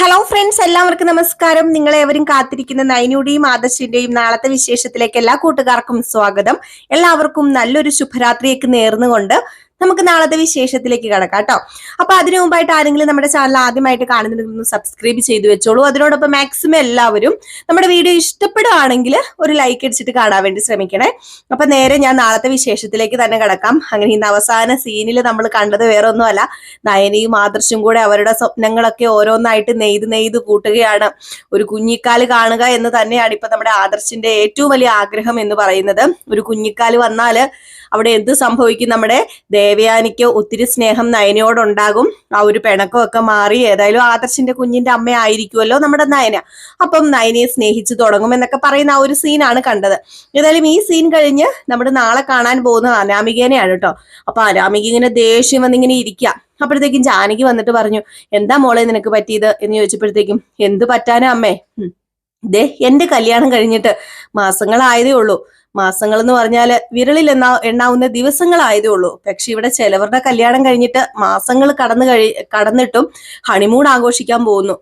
Hello friends എല്ലാവർക്കും നമസ്കാരം. നിങ്ങളെവരും കാത്തിരിക്കുന്ന നൈനയുടെയും ആദർശിന്റെയും നാളത്തെ വിശേഷത്തിലേക്ക് എല്ലാ കൂട്ടുകാർക്കും സ്വാഗതം. എല്ലാവർക്കും നല്ലൊരു ശുഭരാത്രിയേക്ക് നേർന്നുകൊണ്ട് നമുക്ക് നാളത്തെ വിശേഷത്തിലേക്ക് കിടക്കാം കേട്ടോ അപ്പൊ അതിനു മുമ്പായിട്ട് ആരെങ്കിലും നമ്മുടെ ചാനൽ ആദ്യമായിട്ട് കാണുന്നുണ്ടെങ്കിൽ സബ്സ്ക്രൈബ് ചെയ്തു വെച്ചോളൂ. അതിനോടൊപ്പം മാക്സിമം എല്ലാവരും നമ്മുടെ വീഡിയോ ഇഷ്ടപ്പെടുകയാണെങ്കിൽ ഒരു ലൈക്ക് അടിച്ചിട്ട് കാണാൻ വേണ്ടി ശ്രമിക്കണേ. അപ്പൊ നേരെ ഞാൻ നാളത്തെ വിശേഷത്തിലേക്ക് തന്നെ കിടക്കാം. അങ്ങനെ ഇന്ന് അവസാന സീനിൽ നമ്മൾ കണ്ടത് വേറെ ഒന്നുമല്ല നയനയും ആദർശും കൂടെ അവരുടെ സ്വപ്നങ്ങളൊക്കെ ഓരോന്നായിട്ട് നെയ്ത് നെയ്ത് കൂട്ടുകയാണ്. ഒരു കുഞ്ഞിക്കാൽ കാണുക എന്ന് തന്നെയാണ് ഇപ്പൊ നമ്മുടെ ആദർശിന്റെ ഏറ്റവും വലിയ ആഗ്രഹം എന്ന് പറയുന്നത്. ഒരു കുഞ്ഞിക്കാൽ വന്നാൽ അവിടെ എന്ത് സംഭവിക്കും? നമ്മുടെ ദേവയാനിക്ക് ഒത്തിരി സ്നേഹം നയനയോടുണ്ടാകും. ആ ഒരു പിണക്കമൊക്കെ മാറി ഏതായാലും ആദർശിന്റെ കുഞ്ഞിന്റെ അമ്മ ആയിരിക്കുമല്ലോ നമ്മുടെ നയന. അപ്പം നയനയെ സ്നേഹിച്ചു തുടങ്ങും എന്നൊക്കെ പറയുന്ന ആ ഒരു സീനാണ് കണ്ടത്. ഏതായാലും ഈ സീൻ കഴിഞ്ഞ് നമ്മുടെ നാളെ കാണാൻ പോകുന്നത് അനാമികേനെയാണ് കേട്ടോ. അപ്പൊ അനാമിക ഇങ്ങനെ ദേഷ്യം വന്നിങ്ങനെ ഇരിക്കുക അപ്പോഴത്തേക്കും ജാനകി വന്നിട്ട് പറഞ്ഞു എന്താ മോളെ നിനക്ക് പറ്റിയത്? എന്ന് ചോദിച്ചപ്പോഴത്തേക്കും എന്ത് പറ്റാനാ അമ്മേ. ദേ എന്റെ കല്യാണം കഴിഞ്ഞിട്ട് മാസങ്ങളായതേ ഉള്ളൂ. മാസങ്ങൾ എന്ന് പറഞ്ഞാൽ വിരളിൽ എന്നാ എണ്ണാവുന്ന ദിവസങ്ങളായതേ ഉള്ളൂ പക്ഷെ ഇവിടെ ചിലവരുടെ കല്യാണം കഴിഞ്ഞിട്ട് മാസങ്ങൾ കടന്നു കഴി കടന്നിട്ടും ഹണിമൂൺ ആഘോഷിക്കാൻ പോകുന്നു.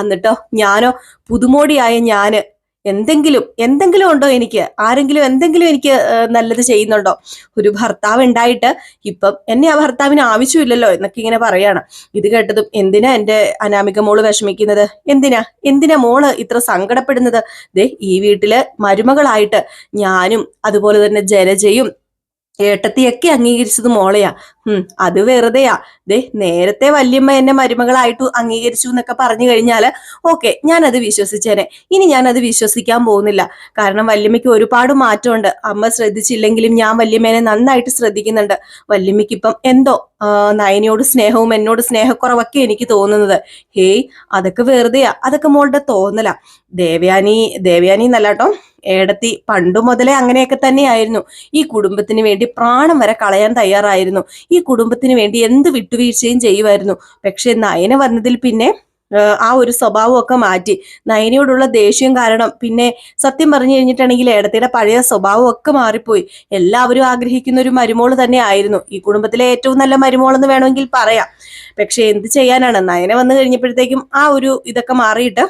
എന്നിട്ടോ ഞാനോ പുതുമോടിയായ ഞാൻ എന്തെങ്കിലും എന്തെങ്കിലും ഉണ്ടോ എനിക്ക്? ആരെങ്കിലും എന്തെങ്കിലും എനിക്ക് നല്ലത് ചെയ്യുന്നുണ്ടോ? ഒരു ഭർത്താവ് ഉണ്ടായിട്ട് ഇപ്പം എന്നെ ആ ഭർത്താവിന് ആവശ്യമില്ലല്ലോ എന്നൊക്കെ ഇങ്ങനെ പറയാണ്. ഇത് കേട്ടതും എന്തിനാ എന്റെ അനാമിക മോൾ വിഷമിക്കുന്നത്? എന്തിനാ? എന്തിനാ മോൾ ഇത്ര സങ്കടപ്പെടുന്നത്? ദേ ഈ വീട്ടിൽ മരുമകളായിട്ട് ഞാനും അതുപോലെ തന്നെ ജലജയും ഏട്ടത്തിയൊക്കെ അംഗീകരിച്ചത് മോളെയാ. ഉം അത് വെറുതെയാ. ദേ നേരത്തെ വല്യമ്മ എന്നെ മരുമകളായിട്ട് അംഗീകരിച്ചു എന്നൊക്കെ പറഞ്ഞു കഴിഞ്ഞാൽ ഓക്കെ ഞാനത് വിശ്വസിച്ചേനെ. ഇനി ഞാനത് വിശ്വസിക്കാൻ പോകുന്നില്ല. കാരണം വല്യമ്മയ്ക്ക് ഒരുപാട് മാറ്റമുണ്ട്. അമ്മ ശ്രദ്ധിച്ചില്ലെങ്കിലും ഞാൻ വല്യമ്മേനെ നന്നായിട്ട് ശ്രദ്ധിക്കുന്നുണ്ട്. വല്യമ്മയ്ക്ക് ഇപ്പം എന്തോ നയനയോട് സ്നേഹവും എന്നോട് സ്നേഹക്കുറവൊക്കെ എനിക്ക് തോന്നുന്നത്. ഹേയ് അതൊക്കെ വെറുതെയാ. അതൊക്കെ മോളുടെ തോന്നല. ദേവയാനി ദേവയാനി എന്നല്ല ഏടത്തി പണ്ടു മുതലേ അങ്ങനെയൊക്കെ തന്നെയായിരുന്നു. ഈ കുടുംബത്തിന് വേണ്ടി പ്രാണം വരെ കളയാൻ തയ്യാറായിരുന്നു. ഈ കുടുംബത്തിന് വേണ്ടി എന്ത് വിട്ടുവീഴ്ചയും ചെയ്യുമായിരുന്നു. പക്ഷെ നയന വന്നതിൽ പിന്നെ ആ, ഒരു സ്വഭാവമൊക്കെ മാറ്റി. നയനയോടുള്ള ദേഷ്യം കാരണം പിന്നെ സത്യം പറഞ്ഞു കഴിഞ്ഞിട്ടാണെങ്കിൽ ഏടത്തിയുടെ പഴയ സ്വഭാവമൊക്കെ മാറിപ്പോയി. എല്ലാവരും ആഗ്രഹിക്കുന്ന ഒരു മരുമോൾ തന്നെ ആയിരുന്നു. ഈ കുടുംബത്തിലെ ഏറ്റവും നല്ല മരുമോളെന്ന് വേണമെങ്കിൽ പറയാം. പക്ഷെ എന്ത് ചെയ്യാനാണ്? നയന വന്നു കഴിഞ്ഞപ്പോഴത്തേക്കും ആ ഒരു ഇതൊക്കെ മാറിയിട്ട്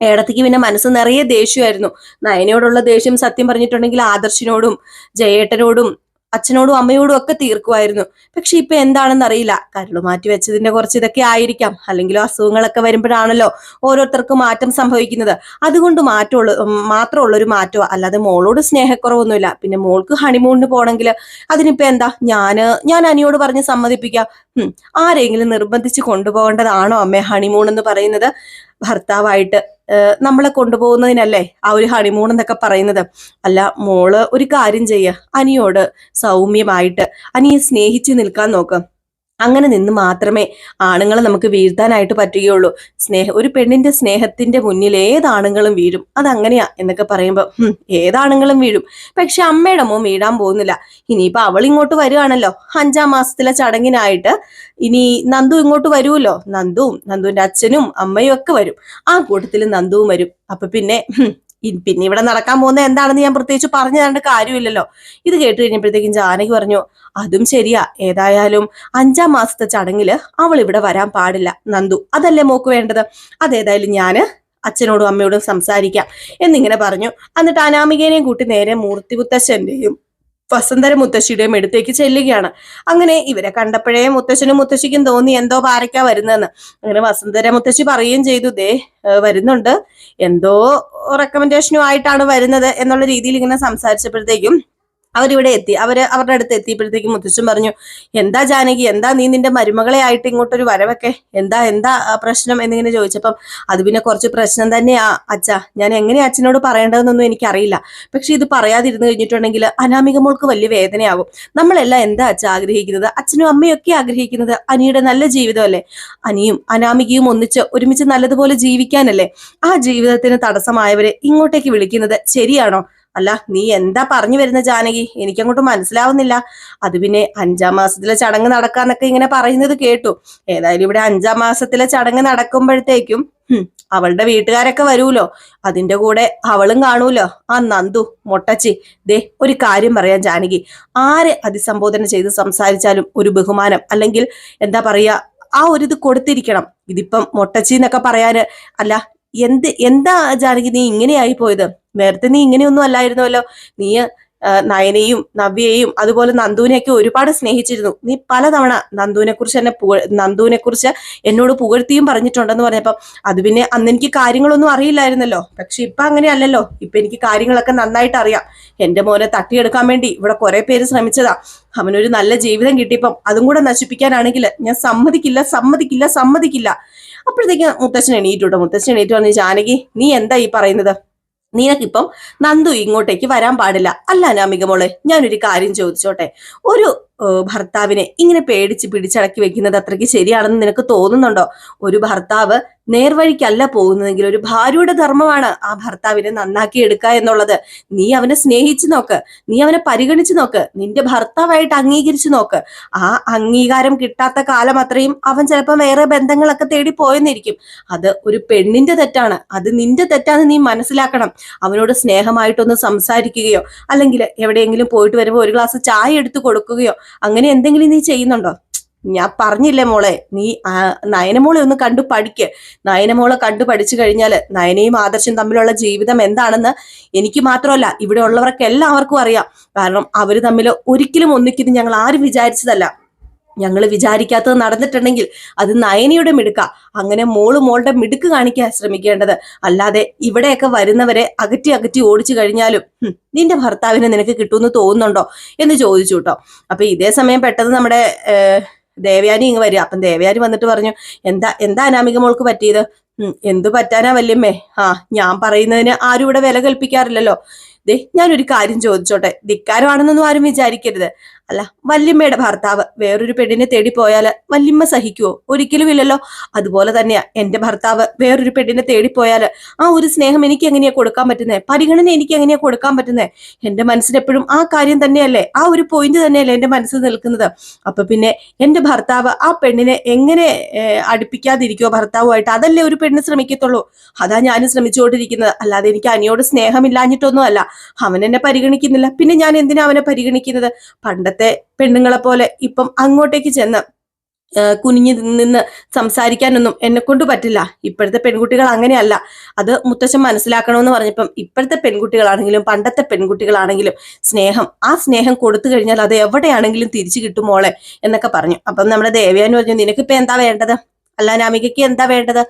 ഏടത്തിക്ക് പിന്നെ മനസ്സ് നിറയെ ദേഷ്യമായിരുന്നു. നയനയോടുള്ള ദേഷ്യം സത്യം പറഞ്ഞിട്ടുണ്ടെങ്കിൽ ആദർശിനോടും ജയേട്ടനോടും അച്ഛനോടും അമ്മയോടും ഒക്കെ തീർക്കുമായിരുന്നു. പക്ഷെ ഇപ്പൊ എന്താണെന്ന് അറിയില്ല. കരൾ മാറ്റി വെച്ചതിന്റെ കുറച്ച് ഇതൊക്കെ ആയിരിക്കാം. അല്ലെങ്കിലും അസുഖങ്ങളൊക്കെ വരുമ്പോഴാണല്ലോ ഓരോരുത്തർക്കും മാറ്റം സംഭവിക്കുന്നത്. അതുകൊണ്ട് മാറ്റമുള്ള മാത്രമുള്ള ഒരു മാറ്റം അല്ലാതെ മോളോട് സ്നേഹക്കുറവൊന്നുമില്ല. പിന്നെ മോൾക്ക് ഹണിമൂണിന് പോണെങ്കിൽ അതിനിപ്പോ എന്താ? ഞാൻ ഞാൻ അനിയോട് പറഞ്ഞ് സമ്മതിപ്പിക്കാം. ആരെങ്കിലും നിർബന്ധിച്ച് കൊണ്ടുപോകേണ്ടതാണോ അമ്മേ ഹണിമൂൺ എന്ന് പറയുന്നത്? ഭർത്താവായിട്ട് നമ്മളെ കൊണ്ടുപോകുന്നതിനല്ലേ ആ ഒരു ഹണിമൂൺ എന്നൊക്കെ പറയുന്നത്? അല്ല മോൾ ഒരു കാര്യം ചെയ്യ. അനിയോട് സൗമ്യമായിട്ട് അനിയെ സ്നേഹിച്ച് നിൽക്കാൻ നോക്ക്. അങ്ങനെ നിന്ന് മാത്രമേ ആണുങ്ങളെ നമുക്ക് വീഴ്ത്താനായിട്ട് പറ്റുകയുള്ളൂ. സ്നേഹ ഒരു പെണ്ണിന്റെ സ്നേഹത്തിന്റെ മുന്നിൽ ഏതാണുങ്ങളും വീഴും. അതങ്ങനെയാ എന്നൊക്കെ പറയുമ്പോൾ ഏതാണുങ്ങളും വീഴും. പക്ഷെ അമ്മയുടെ മോൻ വീഴാൻ പോകുന്നില്ല. ഇനിയിപ്പോ അവൾ ഇങ്ങോട്ട് വരുവാണല്ലോ. അഞ്ചാം മാസത്തിലെ ചടങ്ങിനായിട്ട് ഇനി നന്ദു ഇങ്ങോട്ട് വരുമല്ലോ നന്ദുവും നന്ദുവിന്റെ അച്ഛനും അമ്മയും ഒക്കെ വരും. ആ കൂട്ടത്തിൽ നന്ദുവും വരും. അപ്പൊ പിന്നെ പിന്നെ ഇവിടെ നടക്കാൻ പോകുന്ന എന്താണെന്ന് ഞാൻ പ്രത്യേകിച്ച് പറഞ്ഞു തരേണ്ട കാര്യമില്ലല്ലോ. ഇത് കേട്ട് കഴിഞ്ഞപ്പോഴത്തേക്കും ജാനകി പറഞ്ഞു അതും ശരിയാ. ഏതായാലും അഞ്ചാം മാസത്തെ ചടങ്ങിൽ അവൾ ഇവിടെ വരാൻ പാടില്ല. നന്ദു അതല്ലേ മോക്ക് വേണ്ടത്? അതേതായാലും ഞാൻ അച്ഛനോടും അമ്മയോടും സംസാരിക്കാം. എന്നിങ്ങനെ പറഞ്ഞു. എന്നിട്ട് അനാമികേനെയും കൂട്ടി നേരെ മൂർത്തി മുത്തശ്ശന്റെയും വസന്തര മുത്തശ്ശിയുടെയും അടുത്തേക്ക് ചെല്ലുകയാണ്. അങ്ങനെ ഇവരെ കണ്ടപ്പോഴേ മുത്തശ്ശനും മുത്തശ്ശിക്കും തോന്നി എന്തോ പാരയ്ക്കാ വരുന്നതെന്ന്. അങ്ങനെ വസന്തര മുത്തശ്ശി പറയുകയും ചെയ്തു ദേ വരുന്നുണ്ട്. എന്തോ റെക്കമെൻഡേഷനും ആയിട്ടാണ് വരുന്നത് എന്നുള്ള രീതിയിൽ ഇങ്ങനെ സംസാരിച്ചപ്പോഴത്തേക്കും അവരിവിടെ എത്തി അവർ അവരുടെ അടുത്ത് എത്തിയപ്പോഴത്തേക്കും മുത്തച്ഛൻ പറഞ്ഞു എന്താ ജാനകി എന്താ നീ നിന്റെ മരുമകളെ ആയിട്ട് ഇങ്ങോട്ടൊരു വരവൊക്കെ? എന്താ എന്താ പ്രശ്നം? എന്നിങ്ങനെ ചോദിച്ചപ്പം അത് പിന്നെ കുറച്ച് പ്രശ്നം തന്നെയാ അച്ഛ. ഞാൻ എങ്ങനെ അച്ഛനോട് പറയേണ്ടതെന്നൊന്നും എനിക്കറിയില്ല. പക്ഷെ ഇത് പറയാതിരുന്നു കഴിഞ്ഞിട്ടുണ്ടെങ്കിൽ അനാമിക മോൾക്ക് വലിയ വേദനയാകും നമ്മളെല്ലാം എന്താ അച്ഛ ആഗ്രഹിക്കുന്നത്? അച്ഛനും അമ്മയും ഒക്കെ ആഗ്രഹിക്കുന്നത് അനിയുടെ നല്ല ജീവിതമല്ലേ? അനിയും അനാമികയും ഒന്നിച്ച് ഒരുമിച്ച് നല്ലതുപോലെ ജീവിക്കാനല്ലേ? ആ ജീവിതത്തിന് തടസ്സമായവരെ ഇങ്ങോട്ടേക്ക് വിളിക്കുന്നത് ശരിയാണോ? അല്ല നീ എന്താ പറഞ്ഞു വരുന്ന ജാനകി? എനിക്കങ്ങോട്ട് മനസ്സിലാവുന്നില്ല. അത് പിന്നെ അഞ്ചാം മാസത്തിലെ ചടങ്ങ് നടക്കാന്നൊക്കെ ഇങ്ങനെ പറയുന്നത് കേട്ടു. ഏതായാലും ഇവിടെ അഞ്ചാം മാസത്തിലെ ചടങ്ങ് നടക്കുമ്പോഴത്തേക്കും അവളുടെ വീട്ടുകാരൊക്കെ വരൂലോ? അതിന്റെ കൂടെ അവളും കാണൂലോ? ആ നന്ദു മൊട്ടച്ചി ദേ ഒരു കാര്യം പറയാം ജാനകി. ആരെ അതിസംബോധന ചെയ്ത് സംസാരിച്ചാലും ഒരു ബഹുമാനം അല്ലെങ്കിൽ എന്താ പറയാ ആ ഒരു ഇത് കൊടുത്തിരിക്കണം. ഇതിപ്പം മൊട്ടച്ചി എന്നൊക്കെ പറയാന് അല്ല എന്ത് എന്താ ജാനകി നീ ഇങ്ങനെയായി പോയത്? നേരത്തെ നീ ഇങ്ങനെയൊന്നും അല്ലായിരുന്നല്ലോ. നീ നയനെയും നവ്യയെയും അതുപോലെ നന്ദുവിനെയൊക്കെ ഒരുപാട് സ്നേഹിച്ചിരുന്നു. നീ പലതവണ നന്ദുവിനെ കുറിച്ച് എന്നെ പുക നന്ദുവിനെ കുറിച്ച് എന്നോട് പുകഴ്ത്തിയും പറഞ്ഞിട്ടുണ്ടെന്ന് പറഞ്ഞപ്പം അത് പിന്നെ അന്ന് എനിക്ക് കാര്യങ്ങളൊന്നും അറിയില്ലായിരുന്നല്ലോ. പക്ഷെ ഇപ്പൊ അങ്ങനെയല്ലല്ലോ ഇപ്പൊ എനിക്ക് കാര്യങ്ങളൊക്കെ നന്നായിട്ട് അറിയാം. എന്റെ മോനെ തട്ടിയെടുക്കാൻ വേണ്ടി ഇവിടെ കുറെ പേര് ശ്രമിച്ചതാ. അവനൊരു നല്ല ജീവിതം കിട്ടിയപ്പം അതും കൂടെ നശിപ്പിക്കാനാണെങ്കിൽ ഞാൻ സമ്മതിക്കില്ല സമ്മതിക്കില്ല സമ്മതിക്കില്ല. അപ്പോഴത്തേക്ക് മുത്തച്ഛൻ എണീറ്റു കേട്ടോ മുത്തച്ഛൻ എണീറ്റ് പറഞ്ഞു ജാനകി നീ എന്താ ഈ പറയുന്നത്? നിനക്കിപ്പം നന്ദു ഇങ്ങോട്ടേക്ക് വരാൻ പാടില്ല. അല്ല അനാമിക മോളെ ഞാനൊരു കാര്യം ചോദിച്ചോട്ടെ. ഒരു ഭർത്താവിനെ ഇങ്ങനെ പേടിച്ച് പിടിച്ചടക്കി വെക്കുന്നത് അത്രയ്ക്ക് ശരിയാണെന്ന് നിനക്ക് തോന്നുന്നുണ്ടോ? ഒരു ഭർത്താവ് നേർവഴിക്കല്ല പോകുന്നതെങ്കിൽ ഒരു ഭാര്യയുടെ ധർമ്മമാണ് ആ ഭർത്താവിനെ നന്നാക്കി എടുക്കുക എന്നുള്ളത്. നീ അവനെ സ്നേഹിച്ചു നോക്ക്. നീ അവനെ പരിഗണിച്ചു നോക്ക്. നിന്റെ ഭർത്താവായിട്ട് അംഗീകരിച്ചു നോക്ക്. ആ അംഗീകാരം കിട്ടാത്ത കാലം അത്രയും അവൻ ചിലപ്പോൾ വേറെ ബന്ധങ്ങളൊക്കെ തേടി പോയെന്നിരിക്കും. അത് ഒരു പെണ്ണിന്റെ തെറ്റാണ്. അത് നിന്റെ തെറ്റാന്ന് നീ മനസ്സിലാക്കണം. അവനോട് സ്നേഹമായിട്ടൊന്ന് സംസാരിക്കുകയോ അല്ലെങ്കിൽ എവിടെയെങ്കിലും പോയിട്ട് വരുമ്പോൾ ഒരു ഗ്ലാസ് ചായ എടുത്തു കൊടുക്കുകയോ അങ്ങനെ എന്തെങ്കിലും നീ ചെയ്യുന്നുണ്ടോ? ഞാൻ പറഞ്ഞില്ലേ മോളെ നീ നയനമോളെ ഒന്ന് കണ്ടു പഠിക്ക്. നയനമോളെ കണ്ടു പഠിച്ചു കഴിഞ്ഞാൽ നയനയും ആദർശം തമ്മിലുള്ള ജീവിതം എന്താണെന്ന് എനിക്ക് മാത്രമല്ല ഇവിടെ ഉള്ളവർക്ക് എല്ലാവർക്കും അറിയാം. കാരണം അവർ തമ്മിൽ ഒരിക്കലും ഒന്നിക്കുന്നു ഞങ്ങൾ ആരും വിചാരിച്ചതല്ല. ഞങ്ങൾ വിചാരിക്കാത്തത് നടന്നിട്ടുണ്ടെങ്കിൽ അത് നയനയുടെ മിടുക്ക. അങ്ങനെ മോൾ മോളുടെ മിടുക്ക് കാണിക്കാൻ ശ്രമിക്കേണ്ടത്. അല്ലാതെ ഇവിടെയൊക്കെ വരുന്നവരെ അകറ്റി അകറ്റി ഓടിച്ചു കഴിഞ്ഞാലും നിന്റെ ഭർത്താവിനെ നിനക്ക് കിട്ടുമെന്ന് തോന്നുന്നുണ്ടോ എന്ന് ചോദിച്ചു കേട്ടോ. അപ്പൊ ഇതേ സമയം പെട്ടെന്ന് നമ്മുടെ ദേവയാനി ഇങ്ങ് വരിക അപ്പം ദേവയാനി വന്നിട്ട് പറഞ്ഞു എന്താ എന്താ അനാമിക മോൾക്ക് പറ്റിയത്? എന്തു പറ്റാനാ വല്യമ്മേ? ആ ഞാൻ പറയുന്നതിന് ആരും ഇവിടെ വില കൽപ്പിക്കാറില്ലല്ലോ. ദേ ഞാനൊരു കാര്യം ചോദിച്ചോട്ടെ. ധിക്കാരമാണെന്നൊന്നും ആരും വിചാരിക്കരുത്. അല്ല വല്യമ്മയുടെ ഭർത്താവ് വേറൊരു പെണ്ണിനെ തേടി പോയാൽ വല്യമ്മ സഹിക്കുവോ? ഒരിക്കലും ഇല്ലല്ലോ. അതുപോലെ തന്നെയാ എന്റെ ഭർത്താവ് വേറൊരു പെണ്ണിനെ തേടി പോയാൽ ആ ഒരു സ്നേഹം എനിക്ക് എങ്ങനെയാ കൊടുക്കാൻ പറ്റുന്നേ? പരിഗണന എനിക്ക് എങ്ങനെയാ കൊടുക്കാൻ പറ്റുന്നേ? എന്റെ മനസ്സിൽ എപ്പോഴും ആ കാര്യം തന്നെയല്ലേ ആ ഒരു പോയിന്റ് തന്നെയല്ലേ എന്റെ മനസ്സിൽ നിൽക്കുന്നത്. അപ്പൊ പിന്നെ എന്റെ ഭർത്താവ് ആ പെണ്ണിനെ എങ്ങനെ അടുപ്പിക്കാതിരിക്കുവോ ഭർത്താവുമായിട്ട്? അതല്ലേ ഒരു പെണ്ണ് ശ്രമിക്കത്തുള്ളൂ. അതാ ഞാൻ ശ്രമിച്ചുകൊണ്ടിരിക്കുന്നത്. അല്ലാതെ എനിക്ക് അനിയോട് സ്നേഹമില്ലാഞ്ഞിട്ടൊന്നും അല്ല അവൻ എന്നെ പരിഗണിക്കുന്നില്ല. പിന്നെ ഞാൻ എന്തിനാ അവനെ പരിഗണിക്കുന്നത്? പണ്ടത്തെ പെണ്ണുങ്ങളെ പോലെ ഇപ്പം അങ്ങോട്ടേക്ക് ചെന്ന് കുനിഞ്ഞു നിന്ന് സംസാരിക്കാനൊന്നും എന്നെ കൊണ്ട് പറ്റില്ല. ഇപ്പോഴത്തെ പെൺകുട്ടികൾ അങ്ങനെയല്ല. അത് മുത്തച്ഛൻ മനസ്സിലാക്കണമെന്ന് പറഞ്ഞപ്പം ഇപ്പോഴത്തെ പെൺകുട്ടികളാണെങ്കിലും പണ്ടത്തെ പെൺകുട്ടികളാണെങ്കിലും സ്നേഹം ആ സ്നേഹം കൊടുത്തു കഴിഞ്ഞാൽ അത് എവിടെയാണെങ്കിലും തിരിച്ചു കിട്ടുമോളെ എന്നൊക്കെ പറഞ്ഞു. അപ്പം നമ്മുടെ ദേവയാന്ന് പറഞ്ഞു നിനക്കിപ്പോ എന്താ വേണ്ടത്? അല്ല നാമികയ്ക്ക് എന്താ വേണ്ടത്?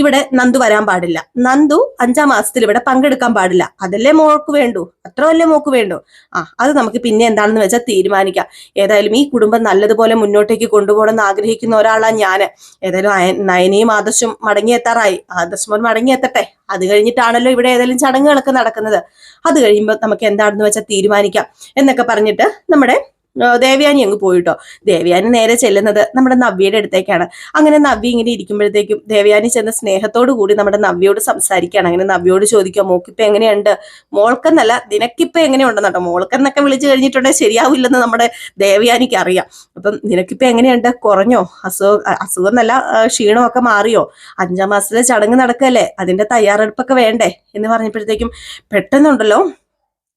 ഇവിടെ നന്ദു വരാൻ പാടില്ല. നന്ദു അഞ്ചാം മാസത്തിൽ ഇവിടെ പങ്കെടുക്കാൻ പാടില്ല. അതല്ലേ മോൾക്ക് വേണ്ടു? അത്രയല്ലേ മോക്ക് വേണ്ടു? ആ അത് നമുക്ക് പിന്നെ എന്താണെന്ന് വെച്ചാൽ തീരുമാനിക്കാം. ഏതായാലും ഈ കുടുംബം നല്ലതുപോലെ മുന്നോട്ടേക്ക് കൊണ്ടുപോകണം എന്ന് ആഗ്രഹിക്കുന്ന ഒരാളാണ് ഞാൻ. ഏതായാലും നയനയും ആദർശും മടങ്ങിയെത്താറായി. ആദർശമോൻ മടങ്ങിയെത്തട്ടെ. അത് കഴിഞ്ഞിട്ടാണല്ലോ ഇവിടെ ഏതായാലും ചടങ്ങുകളൊക്കെ നടക്കുന്നത്. അത് കഴിയുമ്പോൾ നമുക്ക് എന്താണെന്ന് വെച്ചാൽ തീരുമാനിക്കാം. എന്നൊക്കെ പറഞ്ഞിട്ട് നമ്മുടെ ദേവയാനി അങ്ങ് പോയിട്ടോ. ദേവ്യാനി നേരെ ചെല്ലുന്നത് നമ്മുടെ നവ്യയുടെ അടുത്തേക്കാണ്. അങ്ങനെ നവ്യ ഇങ്ങനെ ഇരിക്കുമ്പോഴത്തേക്കും ദേവ്യാനി ചെന്ന സ്നേഹത്തോടു കൂടി നമ്മുടെ നവ്യയോട് സംസാരിക്കുകയാണ്. അങ്ങനെ നവ്യയോട് ചോദിക്കുക മോക്കിപ്പോ എങ്ങനെയുണ്ട്? മോൾക്കെന്നല്ല നിനക്കിപ്പോ എങ്ങനെയുണ്ടെന്നോ മോൾക്കെന്നൊക്കെ വിളിച്ചു കഴിഞ്ഞിട്ടുണ്ടെങ്കിൽ ശരിയാവില്ലെന്ന് നമ്മുടെ ദേവയാനിക്ക് അറിയാം. അപ്പം നിനക്കിപ്പോ എങ്ങനെയുണ്ട്? കുറഞ്ഞോ? അസുഖം അസുഖം എന്നല്ല ക്ഷീണമൊക്കെ മാറിയോ? അഞ്ചാം മാസത്തിലെ ചടങ്ങ് നടക്കല്ലേ? അതിന്റെ തയ്യാറെടുപ്പൊക്കെ വേണ്ടേ? എന്ന് പറഞ്ഞപ്പോഴത്തേക്കും പെട്ടെന്നുണ്ടല്ലോ.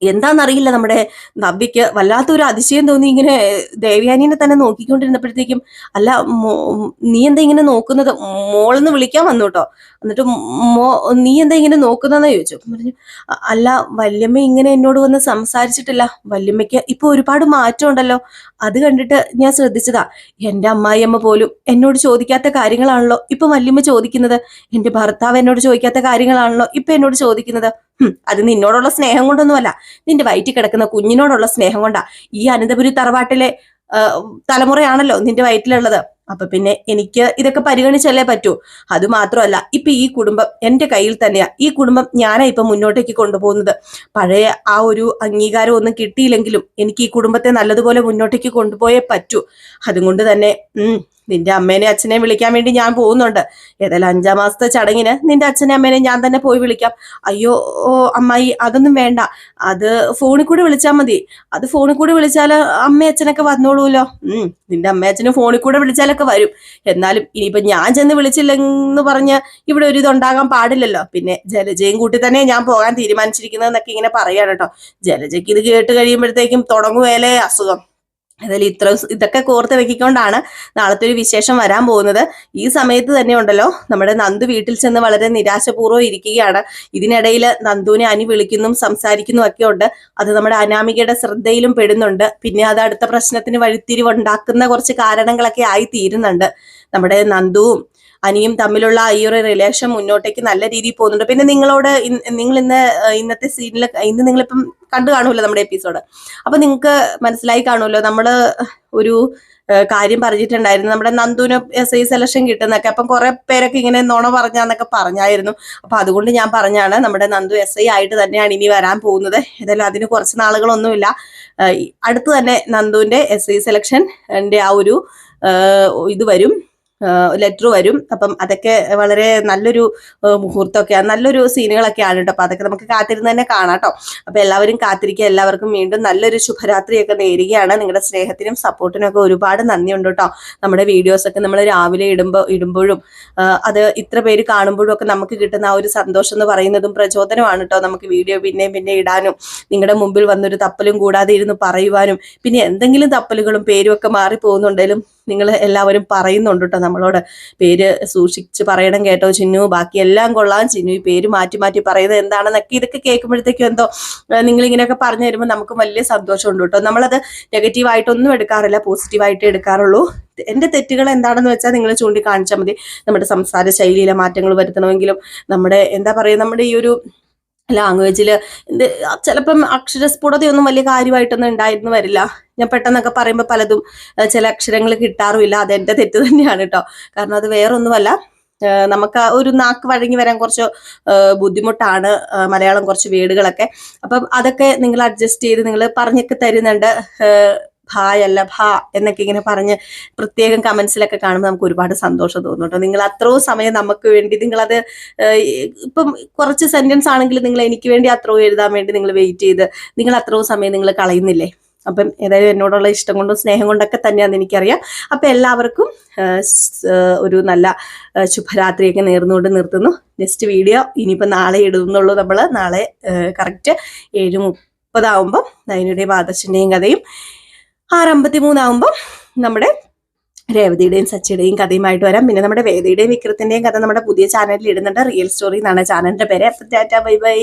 എന്താണെന്നറിയില്ല നമ്മുടെ നവ്യക്ക് വല്ലാത്തൊരു അതിശയം തോന്നി ഇങ്ങനെ ദേവയാനിനെ തന്നെ നോക്കിക്കൊണ്ടിരുന്നപ്പോഴത്തേക്കും അല്ല നീ എന്താ ഇങ്ങനെ നോക്കുന്നത്? മോളെന്ന് വിളിക്കാൻ വന്നു കേട്ടോ. എന്നിട്ട് മോ നീ എന്താ ഇങ്ങനെ നോക്കുന്നതെന്ന് ചോദിച്ചു. പറഞ്ഞു അല്ല വല്യമ്മ ഇങ്ങനെ എന്നോട് വന്ന് സംസാരിച്ചിട്ടില്ല. വല്യമ്മയ്ക്ക് ഇപ്പൊ ഒരുപാട് മാറ്റം ഉണ്ടല്ലോ. അത് കണ്ടിട്ട് ഞാൻ ശ്രദ്ധിച്ചതാ. എന്റെ അമ്മായിയമ്മ പോലും എന്നോട് ചോദിക്കാത്ത കാര്യങ്ങളാണല്ലോ ഇപ്പൊ വല്യമ്മ ചോദിക്കുന്നത്. എന്റെ ഭർത്താവ് എന്നോട് ചോദിക്കാത്ത കാര്യങ്ങളാണല്ലോ ഇപ്പൊ എന്നോട് ചോദിക്കുന്നത്. അത് നിന്നോടുള്ള സ്നേഹം കൊണ്ടൊന്നുമല്ല. നിന്റെ വയറ്റിൽ കിടക്കുന്ന കുഞ്ഞിനോടുള്ള സ്നേഹം കൊണ്ടാ. ഈ അനന്തപുരി തറവാട്ടിലെ തലമുറയാണല്ലോ നിന്റെ വയറ്റിലുള്ളത്. അപ്പൊ പിന്നെ എനിക്ക് ഇതൊക്കെ പരിഗണിച്ചല്ലേ പറ്റൂ. അത് മാത്രമല്ല ഇപ്പൊ ഈ കുടുംബം എന്റെ കയ്യിൽ തന്നെയാ. ഈ കുടുംബം ഞാനാ ഇപ്പൊ മുന്നോട്ടേക്ക് കൊണ്ടുപോകുന്നത്. പഴയ ആ ഒരു അംഗീകാരം ഒന്നും കിട്ടിയില്ലെങ്കിലും എനിക്ക് ഈ കുടുംബത്തെ നല്ലതുപോലെ മുന്നോട്ടേക്ക് കൊണ്ടുപോയേ പറ്റൂ. അതുകൊണ്ട് തന്നെ നിന്റെ അമ്മേനെ അച്ഛനെ വിളിക്കാൻ വേണ്ടി ഞാൻ പോകുന്നുണ്ട്. ഏതായാലും അഞ്ചാം മാസത്തെ ചടങ്ങിന് നിന്റെ അച്ഛനെ അമ്മേനെ ഞാൻ തന്നെ പോയി വിളിക്കാം. അയ്യോ ഓ അമ്മായി അതൊന്നും വേണ്ട. അത് ഫോണിൽ കൂടെ വിളിച്ചാൽ മതി. അത് ഫോണിൽ കൂടെ വിളിച്ചാൽ അമ്മ അച്ഛനൊക്കെ വന്നോളൂല്ലോ. ഉം നിന്റെ അമ്മ അച്ഛനും ഫോണിൽ കൂടെ വിളിച്ചാലൊക്കെ വരും. എന്നാലും ഇനിയിപ്പൊ ഞാൻ ചെന്ന് വിളിച്ചില്ലെന്ന് പറഞ്ഞ് ഇവിടെ ഒരു ഇതുണ്ടാകാൻ പാടില്ലല്ലോ. പിന്നെ ജലജയും കൂട്ടി തന്നെ ഞാൻ പോകാൻ തീരുമാനിച്ചിരിക്കുന്നതെന്നൊക്കെ ഇങ്ങനെ പറയാണ് കേട്ടോ. ജലജയ്ക്ക് ഇത് കേട്ട് കഴിയുമ്പോഴത്തേക്കും തുടങ്ങുവേലേ അസുഖം. ഏതായാലും ഇത്ര ഇതൊക്കെ കോർത്ത് വെക്കിക്കൊണ്ടാണ് നാളത്തെ ഒരു വിശേഷം വരാൻ പോകുന്നത്. ഈ സമയത്ത് തന്നെ ഉണ്ടല്ലോ നമ്മുടെ നന്ദു വീട്ടിൽ ചെന്ന് വളരെ നിരാശപൂർവം ഇരിക്കുകയാണ്. ഇതിനിടയിൽ നന്ദുവിനെ അനി വിളിക്കുന്നും സംസാരിക്കുന്നു ഒക്കെ ഉണ്ട്. അത് നമ്മുടെ അനാമികയുടെ ശ്രദ്ധയിലും പെടുന്നുണ്ട്. പിന്നെ അത് അടുത്ത പ്രശ്നത്തിന് വഴിത്തിരിവുണ്ടാക്കുന്ന കുറച്ച് കാരണങ്ങളൊക്കെ ആയി തീരുന്നുണ്ട് നമ്മുടെ നന്ദുവും അനിയും തമ്മിലുള്ള ഈ ഒരു റിലേഷൻ മുന്നോട്ടേക്ക് നല്ല രീതിയിൽ പോകുന്നുണ്ട്. പിന്നെ നിങ്ങളോട് നിങ്ങൾ ഇന്ന് ഇന്നത്തെ സീനിൽ ഇന്ന് നിങ്ങളിപ്പം കണ്ടു കാണുമല്ലോ നമ്മുടെ എപ്പിസോഡ് അപ്പൊ നിങ്ങൾക്ക് മനസ്സിലായി കാണുമല്ലോ നമ്മൾ ഒരു കാര്യം പറഞ്ഞിട്ടുണ്ടായിരുന്നു. നമ്മുടെ നന്ദുവിന് എസ് ഐ സെലക്ഷൻ കിട്ടുന്നൊക്കെ. അപ്പം കുറെ പേരൊക്കെ ഇങ്ങനെ നുണ പറഞ്ഞാന്നൊക്കെ പറഞ്ഞായിരുന്നു. അപ്പൊ അതുകൊണ്ട് ഞാൻ പറഞ്ഞാണ് നമ്മുടെ നന്ദു എസ് ഐ ആയിട്ട് തന്നെയാണ് ഇനി വരാൻ പോകുന്നത്. ഏതായാലും അതിന് കുറച്ച് നാളുകളൊന്നുമില്ല. അടുത്ത് തന്നെ നന്ദുവിന്റെ എസ് ഐ സെലക്ഷൻ ആ ഒരു ഇത് വരും. ലെറ്റർ വരും. അപ്പം അതൊക്കെ വളരെ നല്ലൊരു മുഹൂർത്തമൊക്കെയാണ് നല്ലൊരു സീനുകളൊക്കെയാണ് കേട്ടോ അപ്പൊ അതൊക്കെ നമുക്ക് കാത്തിരുന്ന് തന്നെ കാണാം കേട്ടോ അപ്പൊ എല്ലാവരും കാത്തിരിക്കുക. എല്ലാവർക്കും വീണ്ടും നല്ലൊരു ശുഭരാത്രിയൊക്കെ നേരുകയാണ്. നിങ്ങളുടെ സ്നേഹത്തിനും സപ്പോർട്ടിനും ഒക്കെ ഒരുപാട് നന്ദിയുണ്ട് കേട്ടോ നമ്മുടെ വീഡിയോസ് ഒക്കെ നമ്മൾ രാവിലെ ഇടുമ്പോൾ ഇടുമ്പോഴും അത് ഇത്ര പേര് കാണുമ്പോഴും ഒക്കെ നമുക്ക് കിട്ടുന്ന ആ ഒരു സന്തോഷം എന്ന് പറയുന്നതും പ്രചോദനമാണ് കേട്ടോ നമുക്ക് വീഡിയോ പിന്നെയും പിന്നെ ഇടാനും നിങ്ങളുടെ മുമ്പിൽ വന്നൊരു തപ്പലും കൂടാതെ ഇരുന്ന് പറയുവാനും പിന്നെ എന്തെങ്കിലും തപ്പലുകളും പേരും ഒക്കെ മാറി പോകുന്നുണ്ടെങ്കിലും നിങ്ങൾ എല്ലാവരും പറയുന്നുണ്ട് കേട്ടോ നമ്മളോട്. പേര് സൂക്ഷിച്ച് പറയണം കേട്ടോ ചിന്നു. ബാക്കി എല്ലാം കൊള്ളാം. ചിന്നു ഈ പേര് മാറ്റി മാറ്റി പറയുന്നത് എന്താണെന്നൊക്കെ ഇതൊക്കെ കേൾക്കുമ്പോഴത്തേക്കും എന്തോ നിങ്ങൾ ഇങ്ങനെയൊക്കെ പറഞ്ഞു തരുമ്പോൾ നമുക്ക് വലിയ സന്തോഷമുണ്ട് കേട്ടോ നമ്മളത് നെഗറ്റീവായിട്ടൊന്നും എടുക്കാറില്ല. പോസിറ്റീവായിട്ട് എടുക്കാറുള്ളൂ. എന്റെ തെറ്റുകൾ എന്താണെന്ന് വെച്ചാൽ നിങ്ങൾ ചൂണ്ടിക്കാണിച്ചാൽ മതി. നമ്മുടെ സംസാര ശൈലിയിലെ മാറ്റങ്ങൾ വരുത്തണമെങ്കിലും നമ്മുടെ എന്താ പറയുക നമ്മുടെ ഈ ഒരു ലാംഗ്വേജിൽ ചിലപ്പം അക്ഷരസ്ഫുടതയൊന്നും വലിയ കാര്യമായിട്ടൊന്നും ഉണ്ടായിരുന്നു വരില്ല. ഞാൻ പെട്ടെന്നൊക്കെ പറയുമ്പോൾ പലതും ചില അക്ഷരങ്ങൾ കിട്ടാറുമില്ല. അതെന്റെ തെറ്റ് തന്നെയാണ് കേട്ടോ കാരണം അത് വേറൊന്നുമല്ല. നമുക്ക് ഒരു നാക്ക് വഴങ്ങി വരാൻ കുറച്ച് ബുദ്ധിമുട്ടാണ് മലയാളം കുറച്ച് വീടുകളൊക്കെ അപ്പം അതൊക്കെ നിങ്ങൾ അഡ്ജസ്റ്റ് ചെയ്ത് നിങ്ങൾ പറഞ്ഞൊക്കെ തരുന്നുണ്ട്. ഭായ് അല്ല ഭ എന്നൊക്കെ ഇങ്ങനെ പറഞ്ഞ് പ്രത്യേകം കമന്റ്സിലൊക്കെ കാണുമ്പോൾ നമുക്ക് ഒരുപാട് സന്തോഷം തോന്നും നിങ്ങൾ അത്രയും സമയം നമുക്ക് വേണ്ടി നിങ്ങളത് ഇപ്പം കുറച്ച് സെന്റൻസ് ആണെങ്കിൽ നിങ്ങൾ എനിക്ക് വേണ്ടി അത്രയും എഴുതാൻ വേണ്ടി നിങ്ങൾ വെയിറ്റ് ചെയ്ത് നിങ്ങൾ അത്രയും സമയം നിങ്ങൾ കളയുന്നില്ലേ? അപ്പം ഏതായാലും എന്നോടുള്ള ഇഷ്ടം കൊണ്ടും സ്നേഹം കൊണ്ടൊക്കെ തന്നെയാണെന്ന് എനിക്കറിയാം. അപ്പം എല്ലാവർക്കും ഒരു നല്ല ശുഭരാത്രിയൊക്കെ നേർന്നുകൊണ്ട് നിർത്തുന്നു. നെക്സ്റ്റ് വീഡിയോ ഇനിയിപ്പോൾ നാളെ ഇടുന്നുള്ളൂ നമ്മൾ നാളെ കറക്റ്റ് ഏഴ് മുപ്പതാവുമ്പം നയനുടെയും ആദർശിന്റെയും കഥയും. ആറ് അമ്പത്തി മൂന്നാകുമ്പോൾ നമ്മുടെ രേവതിയുടെയും സച്ചിയുടെയും കഥയുമായിട്ട് വരാം. പിന്നെ നമ്മുടെ വേദയുടെയും വിക്രത്തിന്റെയും കഥ നമ്മുടെ പുതിയ ചാനലിൽ ഇടുന്നുണ്ട്. റിയൽ സ്റ്റോറി എന്നാണ് ചാനലിന്റെ പേര്. അപ്പം ടാറ്റ ബൈ ബൈ.